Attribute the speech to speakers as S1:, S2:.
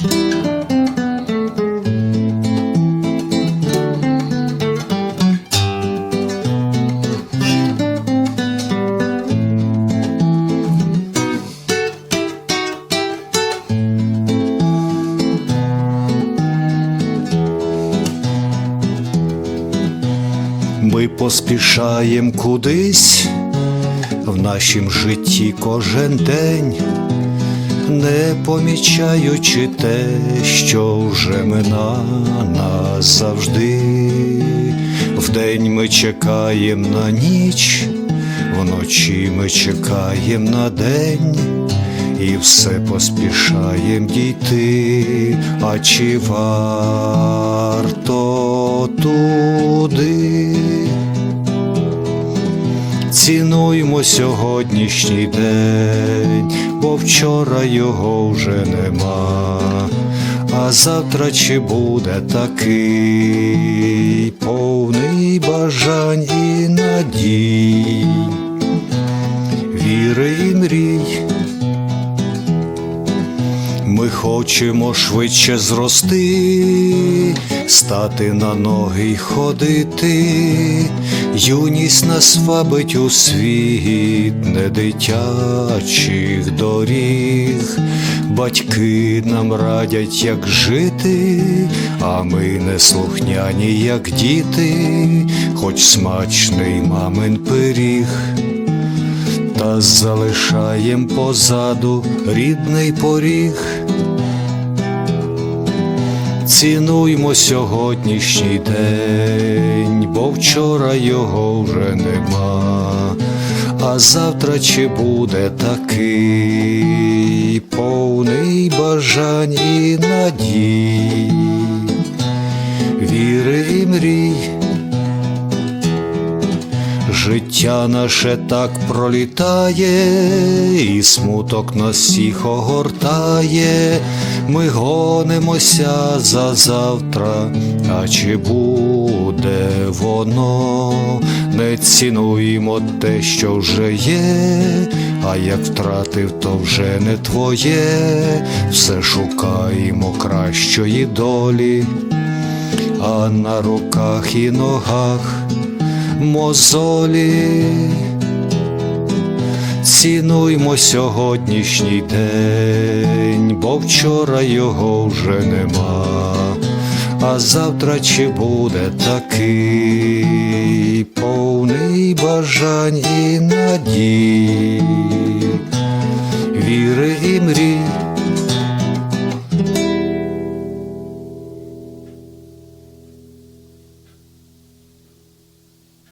S1: Ми поспішаєм кудись. В нашім житті кожен день, не помічаючи те, що вже мина нас завжди. Вдень ми чекаєм на ніч, вночі ми чекаєм на день. І все поспішаєм дійти, а чи варто туди? Цінуймо сьогоднішній день, бо вчора його вже нема, а завтра чи буде такий повний бажань і надій, віри і мрій. Ми хочемо швидше зрости, стати на ноги й ходити. Юність нас вабить у світ не дитячих доріг. Батьки нам радять, як жити, а ми не слухняні, як діти, хоч смачний мамин пиріг та залишаєм позаду рідний поріг. Цінуймо сьогоднішній день, бо вчора його вже нема, а завтра чи буде такий повний бажань і надій, віри і мрій. Життя наше так пролітає, і смуток нас всіх огортає, ми гонимося за завтра, а чи буде воно, не цінуємо те, що вже є, а як втратив, то вже не твоє, все шукаємо кращої долі, а на руках і ногах мозолі. Цінуймо сьогоднішній день, бо вчора його вже нема, а завтра чи буде такий повний бажань і надій,